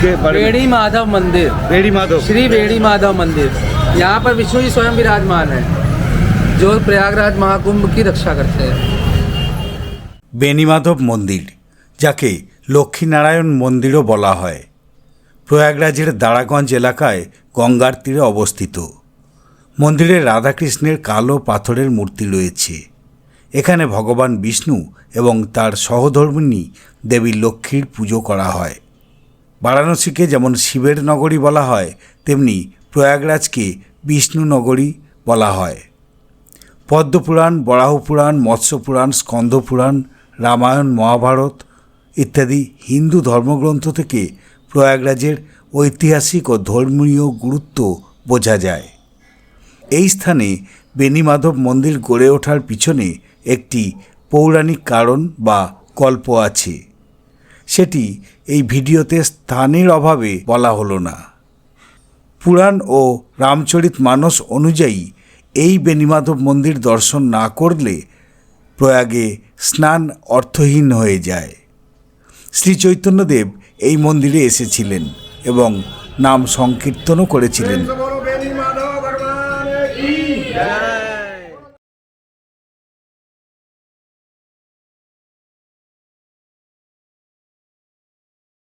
के बारे में बेड़ी माधव मंदिर बेड़ी माधव श्री बेड़ी माधव मंदिर यहाँ पर विष्णु जी स्वयं विराजमान है जो प्रयागराज महाकुंभ की रक्षा करते हैं বেণীমাধব মন্দির যাকে লক্ষ্মীনারায়ণ মন্দিরও বলা হয় প্রয়াগরাজের দারাগঞ্জ এলাকায় গঙ্গার তীরে অবস্থিত মন্দিরে রাধাকৃষ্ণের কালো পাথরের মূর্তি রয়েছে এখানে ভগবান বিষ্ণু এবং তার সহধর্মিণী দেবী লক্ষ্মীর পুজো করা হয় বারাণসীকে যেমন শিবের নগরী বলা হয়, তেমনি প্রয়াগরাজকে বিষ্ণু নগরী বলা হয়। পদ্মপুরাণ, বরাহপুরাণ, মৎস্যপুরাণ স্কন্দপুরাণ রামায়ণ, মহাভারত ইত্যাদি হিন্দু ধর্মগ্রন্থ থেকে প্রয়াগরাজের ঐতিহাসিক ও ধর্মীয় গুরুত্ব বোঝা যায়। এই স্থানে বেণীমাধব মন্দির গড়ে ওঠার পিছনে একটি পৌরাণিক কারণ বা গল্প আছে। সেটি এই ভিডিওতে স্থানের অভাবে বলা হলো না। পুরাণ ও রামচরিত মানস অনুযায়ী এই বেণীমাধব মন্দির দর্শন না করলে প্রয়াগে স্নান অর্থহীন হয়ে যায়। শ্রী চৈতন্যদেব এই মন্দিরে এসেছিলেন এবং নাম সংকীর্তনও করেছিলেন।